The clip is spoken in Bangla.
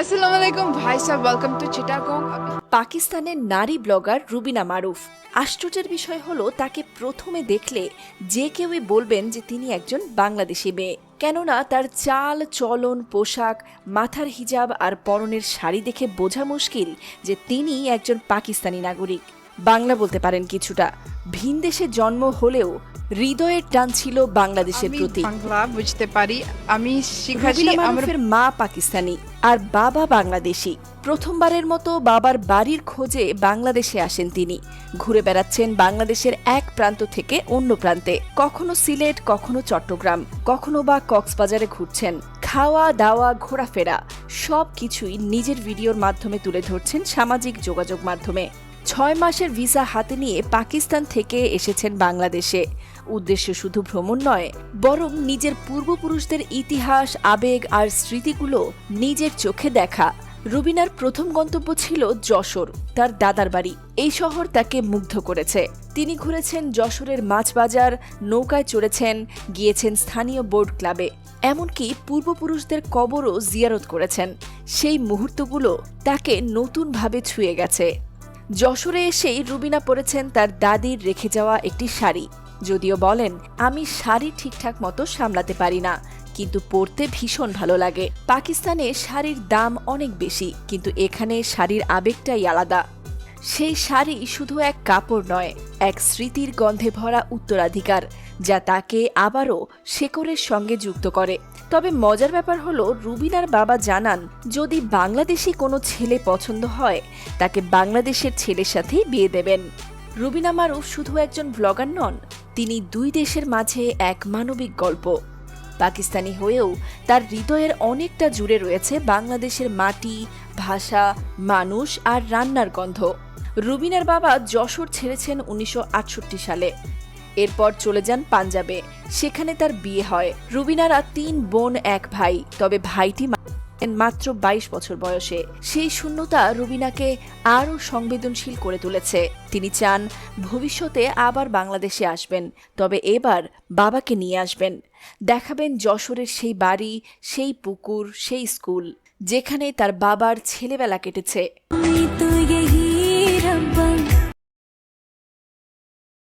আসসালামু আলাইকুম ভাই সাহেব ওয়েলকাম টু চিটাগং পাকিস্তানের নারী ব্লগার রুবিনা মারুফ। আশ্চর্যের বিষয় হলো, তাকে প্রথমে দেখলে যে কেউই বলবেন যে তিনি একজন বাংলাদেশি মেয়ে। কেননা তার চাল, চলন, পোশাক, মাথার হিজাব আর পরনের শাড়ি দেখে বোঝা মুশকিল যে তিনি একজন পাকিস্তানি নাগরিক। বাংলা বলতে পারেন কিছুটা। ভিনদেশে জন্ম হলেও হৃদয়ের টান ছিল বাংলাদেশের প্রতি। বাংলা বুঝতে পারি। আমি আমার মা পাকিস্তানি আর বাবা বাংলাদেশি। প্রথমবারের মতো বাবার বাড়ির খোঁজে বাংলাদেশে আসেন তিনি। ঘুরে বেড়াচ্ছেন বাংলাদেশের এক প্রান্ত থেকে অন্য প্রান্তে। কখনো সিলেট কখনো চট্টগ্রাম কখনো বা কক্সবাজারে ঘুরছেন। খাওয়া দাওয়া ঘোরাফেরা সব কিছুই নিজের ভিডিওর মাধ্যমে তুলে ধরছেন সামাজিক যোগাযোগ মাধ্যমে। ছয় মাসের ভিসা হাতে নিয়ে পাকিস্তান থেকে এসেছেন বাংলাদেশে। উদ্দেশ্য শুধু ভ্রমণ নয়, বরং নিজের পূর্বপুরুষদের ইতিহাস, আবেগ আর স্মৃতিগুলো নিজের চোখে দেখা। রুবিনার প্রথম গন্তব্য ছিল যশোর, তার দাদার বাড়ি। এই শহর তাকে মুগ্ধ করেছে। তিনি ঘুরেছেন যশোরের মাছ বাজার নৌকায় চড়েছেন, গিয়েছেন স্থানীয় বোর্ড ক্লাবে। এমনকি পূর্বপুরুষদের কবরও জিয়ারত করেছেন। সেই মুহূর্তগুলো তাকে নতুনভাবে ছুঁয়ে গেছে। যশোরে এসেই রুবিনা পরেছেন তার দাদির রেখে যাওয়া একটি শাড়ি। যদিও বলেন, আমি শাড়ি ঠিকঠাক মতো সামলাতে পারি না, কিন্তু পরতে ভীষণ ভালো লাগে। পাকিস্তানে শাড়ির দাম অনেক বেশি, কিন্তু এখানে শাড়ির আবেগটাই আলাদা। সেই শাড়ি শুধু এক কাপড় নয়, এক স্মৃতির গন্ধে ভরা উত্তরাধিকার, যা তাকে আবারও শেকরের সঙ্গে যুক্ত করে। তবে মজার ব্যাপার হলো, রুবিনার বাবা জানান, যদি বাংলাদেশি কোনো ছেলে পছন্দ হয়, তাকে বাংলাদেশের ছেলের সাথেই বিয়ে দেবেন। রুবিনা মারুফ শুধু একজন ব্লগার নন, তিনি দুই দেশের মাঝে এক মানবিক গল্প। পাকিস্তানি হয়েও তার হৃদয়ের অনেকটা জুড়ে রয়েছে বাংলাদেশের মাটি ভাষা, মানুষ আর রান্নার গন্ধ। রুবিনার বাবা যশোর ছেড়েছেন উনিশশো আটষট্টি সালে। এরপর চলে যান পাঞ্জাবে। সেখানে তার বিয়ে হয়। রুবিনারা তিন বোন, এক ভাই। তবে ভাইটি মাত্র বাইশ বছর বয়সে। সেই শূন্যতা রুবিনাকে আরও সংবেদনশীল করে তুলেছে। তিনি চান ভবিষ্যতে আবার বাংলাদেশে আসবেন। তবে এবার বাবাকে নিয়ে আসবেন। দেখাবেন যশোরের সেই বাড়ি, সেই পুকুর, সেই স্কুল। যেখানে তার বাবার ছেলেবেলা কেটেছে।